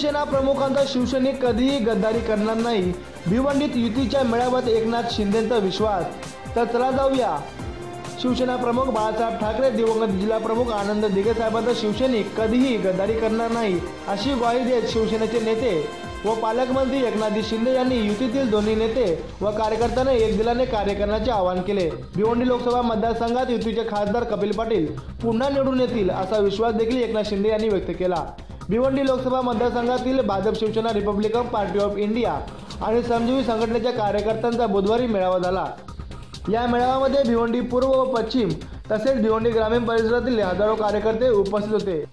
शिवसेना प्रमुखांचा शिवसैनिक कधीही गद्दारी करणार नाही. भिवंडीत युतीच्या मेळाव्यात एकनाथ शिंदेंचा विश्वास. तर चला जाऊया. शिवसेना प्रमुख बाळासाहेब ठाकरे दिवंगत जिल्हा प्रमुख आनंद दिघे साहेबांचा शिवसैनिक कधीही गद्दारी करणार नाही अशी ग्वाही देत शिवसेनेचे नेते व पालकमंत्री एकनाथजी शिंदे यांनी युतीतील दोन्ही नेते व कार्यकर्त्यांना एक दिलाने कार्य करण्याचे आवाहन केले. भिवंडी लोकसभा मतदारसंघात युतीचे खासदार कपिल पाटील पुन्हा निवडून येतील असा विश्वास देखील एकनाथ शिंदे यांनी व्यक्त केला. भिवंडी लोकसभा मतदारसंघातील Bhajap Shiv Sena Republican party of India आणि संजीवी संघटनेच्या कार्यकर्त्यांचा बुधवारी मेळावा झाला. या मेळाव्यामध्ये भिवंडी पूर्व व पश्चिम तसेच भिवंडी ग्रामीण परिसरातील हजारो कार्यकर्ते उपस्थित होते.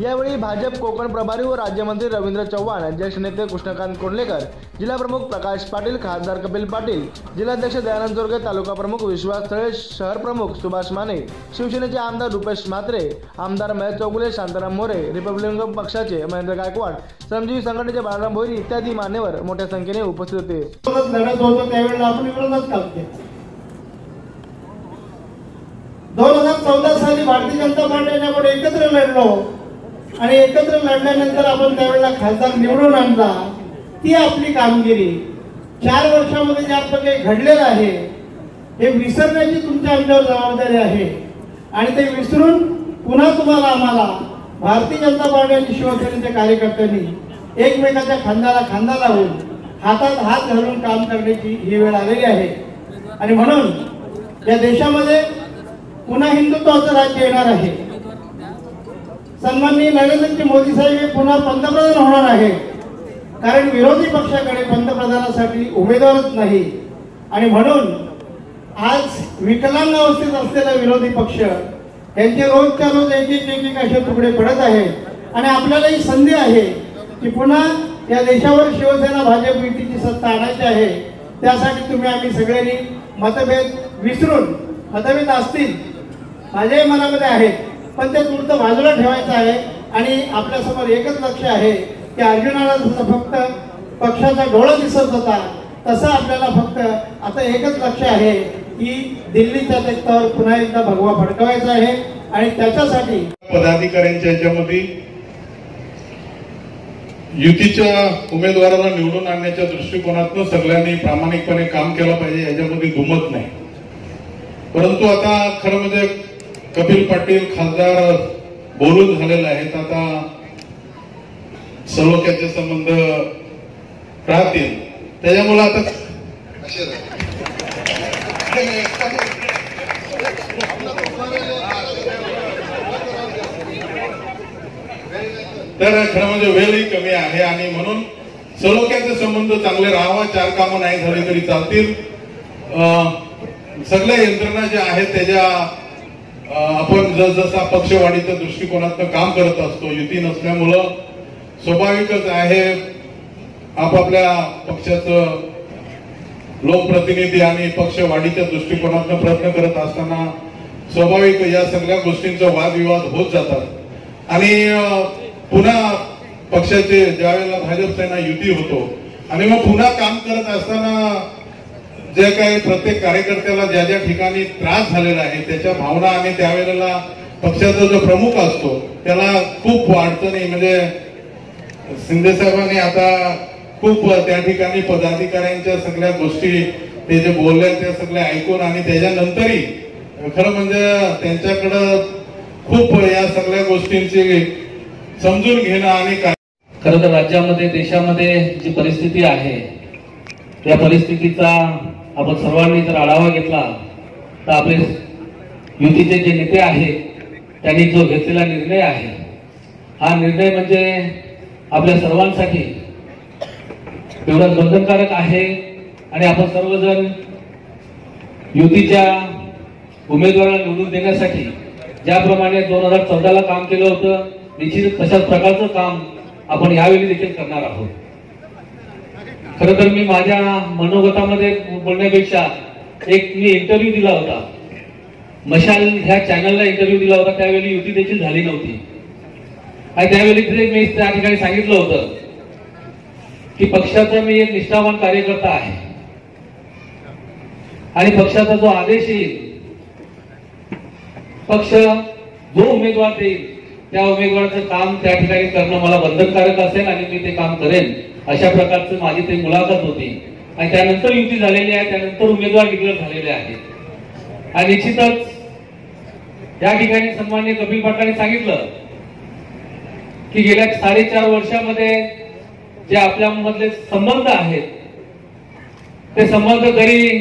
यावेळी भाजप कोकण प्रभारी व राज्यमंत्री रवींद्र चव्हाण ज्येष्ठ नेते कृष्णकांत कोंडलेकर जिल्हा प्रमुख प्रकाश पाटील खासदार कपिल पाटील जिल्हाध्यक्ष दयानंद जोरगे तालुका प्रमुख विश्वास थळे शहर प्रमुख सुभाष माने शिवसेनेचे आमदार रुपेश म्हात्रे आमदार महेश चौगुले शांताराम मोरे रिपब्लिकन पक्षाचे महेंद्र गायकवाड श्रमजीवी संघटनेचे बाळाराम भोईर इत्यादी मान्यवर मोठ्या संख्येने उपस्थित होते. लढत त्यावेळेला आपण विरोधात काम केलं दोन हजार चौदा साली भारतीय जनता पार्टीने आपण एकत्र लढलो. आणि एकत्र लढल्यानंतर आपण त्यावेळेला खासदार निवडून आणला. ती आपली कामगिरी. चार वर्षामध्ये जे आपलं काही घडलेलं आहे हे विसरण्याची तुमच्या आमच्यावर जबाबदारी आहे. आणि ते विसरून पुन्हा तुम्हाला आम्हाला भारतीय जनता पार्टी आणि शिवसेनेच्या कार्यकर्त्यांनी एकमेकाच्या खांद्याला खांदा लावून हातात हात घालून काम करण्याची ही वेळ आलेली आहे. आणि म्हणून या देशामध्ये पुन्हा हिंदुत्वाचं राज्य येणार आहे. सन्माननीय नरेंद्रजी मोदी साहेब हे पुन्हा पंतप्रधान होणार आहे. कारण विरोधी पक्षाकडे पंतप्रधानासाठी उमेदवारच नाही. आणि म्हणून आज विकलांग अवस्थेत असलेला विरोधी पक्ष यांचे रोजच्या रोज एक एक एक असे तुकडे पडत आहेत. आणि आपल्याला ही संधी आहे की पुन्हा या देशावर शिवसेना भाजप युतीची सत्ता आणायची आहे. त्यासाठी तुम्ही आम्ही सगळ्यांनी मतभेद विसरून मतभेद असतील माझ्याही मनामध्ये आहेत. पण ते तुमचं बाजूला ठेवायचं आहे. आणि आपल्यासमोर एकच लक्ष आहे की अर्जुनाला जसं फक्त पक्षाचा डोळा दिसत होता. तसं आपल्याला फक्त आता एकच लक्ष आहे की दिल्लीच्या त्याच्यावर पुन्हा एकदा भगवा फडकवायचा आहे. आणि त्याच्यासाठी पदाधिकाऱ्यांच्या याच्यामध्ये युतीच्या उमेदवाराला निवडून आणण्याच्या दृष्टिकोनातून सगळ्यांनी प्रामाणिकपणे काम केलं पाहिजे याच्यामध्ये दुमत नाही. परंतु आता खरं म्हणजे कपिल पाटील खासदार बोलून झालेले आहेत. आता सलोख्याचे संबंध राहतील. त्याच्यामुळे आता तर खरं म्हणजे वेळही कमी आहे आणि म्हणून सलोख्याचे संबंध चांगले राहावा चार कामं नाही झाली तरी चालतील. अं, सगळ्या यंत्रणा ज्या आहेत त्याच्या आपण जसजसा पक्षवाढीच्या दृष्टिकोनातनं काम करत असतो युती नसल्यामुळं स्वाभाविकच आहे आपापल्या पक्षाचं लोकप्रतिनिधी आणि पक्षवाढीच्या दृष्टिकोनातनं प्रयत्न करत असताना स्वाभाविक या सगळ्या गोष्टींचा वादविवाद होत जातात. आणि पुन्हा पक्षाचे ज्यावेळेला भाजप सेना युती होतो आणि मग पुन्हा काम करत असताना जे काही प्रत्येक कार्यकर्त्याला ज्या ज्या ठिकाणी त्रास झालेला आहे त्याच्या भावना आणि त्यावेळेला पक्षाचा जो प्रमुख असतो त्याला खूप अडचणी म्हणजे शिंदे साहेबांनी आता खूप त्या ठिकाणी पदाधिकाऱ्यांच्या सगळ्या गोष्टी ते जे बोलले त्या सगळ्या ऐकून आणि त्याच्यानंतरही खरं म्हणजे त्यांच्याकडं खूप या सगळ्या गोष्टींची समजून घेणं आणि काय खरं तर राज्यामध्ये देशामध्ये जी परिस्थिती आहे त्या परिस्थितीचा आपण सर्वांनी जर आढावा घेतला तर आपले युतीचे जे नेते आहेत त्यांनी जो घेतलेला निर्णय आहे हा निर्णय म्हणजे आपल्या सर्वांसाठी एवढा बंधनकारक आहे. आणि आपण सर्वजण युतीच्या उमेदवाराला निवडून देण्यासाठी ज्याप्रमाणे दोन हजार चौदाला काम केलं होतं निश्चित तशाच प्रकारचं काम आपण यावेळी देखील करणार आहोत. खर तर मी माझ्या मनोगतामध्ये बोलण्यापेक्षा एक मी इंटरव्ह्यू दिला होता. मशाल ह्या चॅनलला इंटरव्ह्यू दिला होता त्यावेळी युती देखील झाली नव्हती. आणि त्यावेळी तिथे मी त्या ठिकाणी सांगितलं होतं की पक्षाचा मी एक निष्ठावान कार्यकर्ता आहे. आणि पक्षाचा जो आदेश येईल पक्ष जो उमेदवार देईल त्या उमेदवाराचं काम त्या ठिकाणी करणं मला बंधनकारक असेल आणि मी ते काम करेन. अशा प्रकारचं माझी ते मुलाखत होती. आणि त्यानंतर युती झालेली आहे त्यानंतर उमेदवार डिक्लेअर झालेले आहेत. आणि निश्चितच या ठिकाणी सन्मान्य कपिल पाटलांनी सांगितलं की गेल्या साडेचार वर्षामध्ये जे आपल्यामधले संबंध आहेत ते संबंध जरी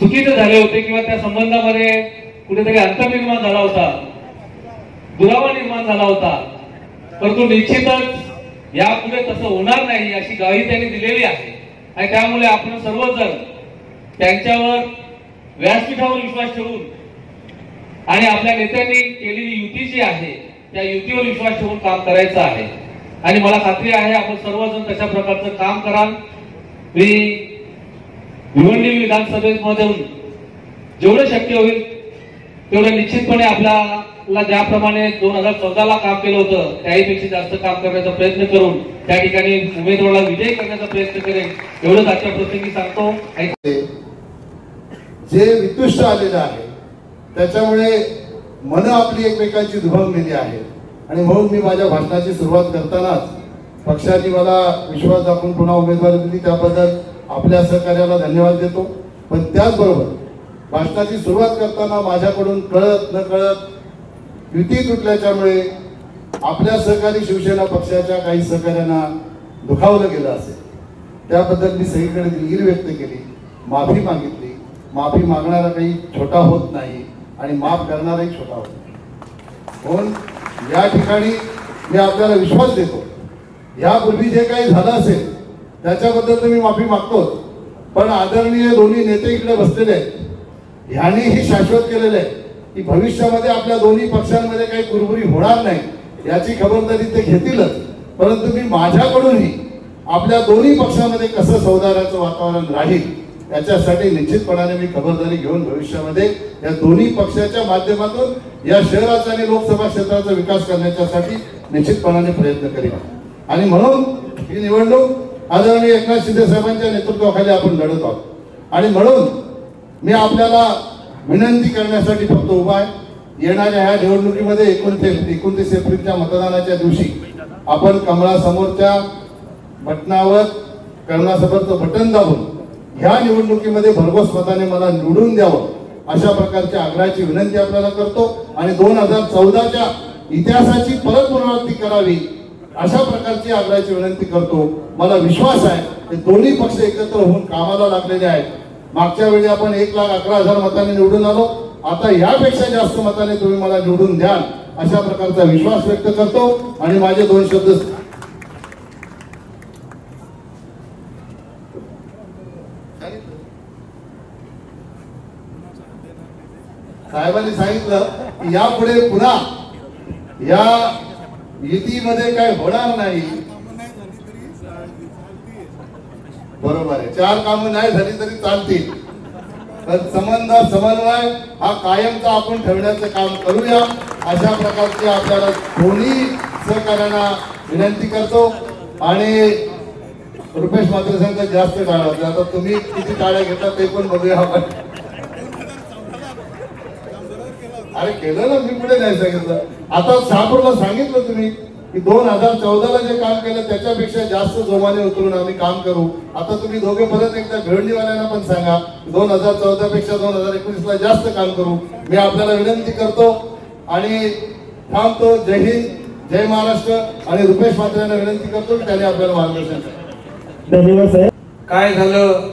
चुकीचे झाले होते किंवा त्या संबंधामध्ये कुठेतरी अंतर्निर्माण झाला होता दुरावा निर्माण झाला होता. परंतु निश्चितच यापुढे तसं होणार नाही अशी ग्वाही त्यांनी दिलेली आहे. आणि त्यामुळे आपण सर्वजण त्यांच्यावर व्यासपीठावर विश्वास ठेवून आणि आपल्या नेत्यांनी केलेली युती जी आहे त्या युतीवर विश्वास ठेवून काम करायचं आहे. आणि मला खात्री आहे आपण सर्वजण तशा प्रकारचं काम कराल. मी भिवंडी विधानसभेमधून जेवढं शक्य होईल तेवढं निश्चितपणे आपला ला ज्याप्रमाणे दोन हजार चौदाला काम केलं होतं त्याहीपेक्षा जास्त काम करण्याचा प्रयत्न करून त्या ठिकाणी उमेदवाराला विजयी करण्याचा प्रयत्न करेन एवढंच आजच्या प्रसंगी सांगतो. जे वितुष्ट आलेलं आहे त्याच्यामुळे मन आपली एकमेकांची दुभवलेली आहे. आणि म्हणून मी माझ्या भाषणाची सुरुवात करतानाच पक्षाने मला विश्वास दाखवून पुन्हा उमेदवारी दिली. त्याबद्दल आपल्या सहकार्याला धन्यवाद देतो. पण त्याचबरोबर भाषणाची सुरुवात करताना माझ्याकडून कळत न कळत युती तुटल्याच्यामुळे आपल्या सहकारी शिवसेना पक्षाच्या काही सहकार्यांना दुखावलं गेलं असेल. त्याबद्दल मी सगळीकडे दिलगिरी व्यक्त केली माफी मागितली. माफी मागणारा काही छोटा होत नाही आणि माफ करणाराही छोटा होत नाही. म्हणून या ठिकाणी मी आपल्याला विश्वास देतो. यापूर्वी जे काही झालं असेल त्याच्याबद्दल तर मी माफी मागतोच. पण आदरणीय दोन्ही नेते इकडे बसलेले आहेत. ह्यांनीही शाश्वत केलेलं आहे की भविष्यामध्ये आपल्या दोन्ही पक्षांमध्ये काही कुरबुरी होणार नाही याची खबरदारी ते घेतीलच. परंतु मी माझ्याकडूनही आपल्या दोन्ही पक्षामध्ये कसं सौदाराचं वातावरण राहील याच्यासाठी निश्चितपणाने मी खबरदारी घेऊन भविष्यामध्ये या दोन्ही पक्षाच्या माध्यमातून या शहराचा आणि लोकसभा क्षेत्राचा विकास करण्याच्यासाठी निश्चितपणाने प्रयत्न करीन. आणि म्हणून ही निवडणूक आदरणीय एकनाथ शिंदे साहेबांच्या नेतृत्वाखाली आपण लढत आहोत. आणि म्हणून मी आपल्याला विनंती करण्यासाठी फक्त उभा आहे. येणाऱ्या ह्या निवडणुकीमध्ये एकोणतीस एकोणतीस एप्रिलच्या मतदानाच्या दिवशी आपण कमळासमोरच्या बटनावर कर्णासमोरचं बटन दाबून ह्या निवडणुकीमध्ये भरघोस मताने मला निवडून द्यावं अशा प्रकारच्या आग्रहाची विनंती आपल्याला करतो आणि दोन हजार चौदाच्या इतिहासाची परत पुनरावृत्ती करावी अशा प्रकारची आग्रहाची विनंती करतो. मला विश्वास आहे की दोन्ही पक्ष एकत्र होऊन कामाला लागलेले आहेत. मागच्या वेळी आपण एक लाख अकरा हजार मतांनी निवडून आलो. आता यापेक्षा जास्त मताने तुम्ही मला निवडून द्याल अशा प्रकारचा विश्वास व्यक्त करतो. आणि माझे दोन शब्द साहेबांनी सांगितलं यापुढे पुन्हा या युतीमध्ये काय होणार नाही. बरोबर आहे. चार कामं नाही झाली तरी चालतील. तर संबंध समन्वय हा कायमचा आपण ठेवण्याचं काम करूया. अशा प्रकारची आपल्याला दोन्ही सहकार्यांना विनंती करतो. आणि रुपेश मात्र संघ जास्त टाळा होते. आता तुम्ही किती टाळ्या घेता ते पण बघूया आपण. अरे केलं ना मी पुढे नाही सांगितलं आता शहापूरला सांगितलं तुम्ही. की दोन हजार चौदाला जे काम केलं त्याच्यापेक्षा जास्त जोमाने उतरून आम्ही काम करू. आता तुम्ही दोघे परत एकदा भिवंडीवाल्यांना पण सांगा दोन हजार चौदा पेक्षा दोन हजार एकोणीस ला जास्त काम करू. मी आपल्याला विनंती करतो आणि थांबतो. जय हिंद जय महाराष्ट्र आणि रुपेश मात्र्यांना विनंती करतो की त्यांनी आपल्याला मार्गदर्शन धन्यवाद साहेब काय झालं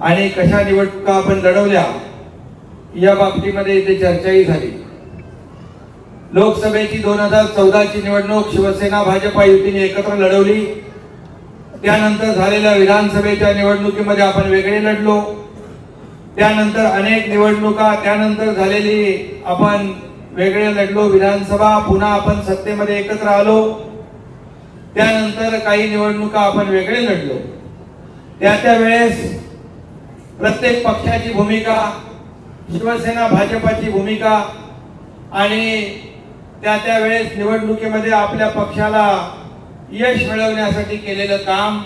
आणि कशा निवडणुका आपण लढवल्या या बाबतीमध्ये इथे चर्चाही झाली. लोकसभेची दोन हजार चौदाची निवडणूक शिवसेना भाजपा युतीने एकत्र लढवली. त्यानंतर झालेल्या विधानसभेच्या निवडणुकीमध्ये आपण वेगळे लढलो. त्यानंतर अनेक निवडणुका त्यानंतर झालेली आपण वेगळे लढलो. विधानसभा पुन्हा आपण सत्तेमध्ये एकत्र आलो. त्यानंतर काही निवडणुका आपण वेगळे लढलो. त्या त्या वेळेस प्रत्येक पक्षाची भूमिका शिवसेना भाजपाची भूमिका आणि त्या त्यावेळेस निवडणुकीमध्ये आपल्या पक्षाला यश मिळवण्यासाठी केलेलं काम.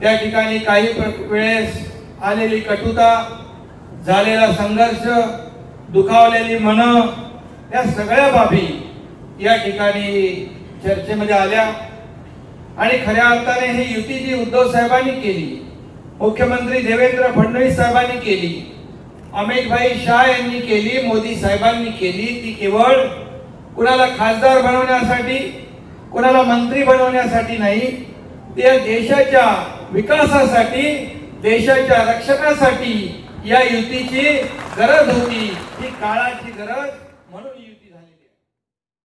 त्या ठिकाणी काही वेळेस आलेली कटुता झालेला संघर्ष दुखावलेली मन या सगळ्या बाबी या ठिकाणी चर्चेमध्ये आल्या. आणि खऱ्या अर्थाने ही युती जी उद्धव साहेबांनी केली मुख्यमंत्री देवेंद्र फडणवीस साहेबांनी केली अमित भाई शाह यांनी केली मोदी साहेबांनी केली ती केवळ कुणाला खासदार बनवण्यासाठी कुणाला मंत्री बनवण्यासाठी नाही त्या देशाच्या विकासासाठी देशाच्या रक्षणासाठी या युतीची गरज होती. ही काळाची गरज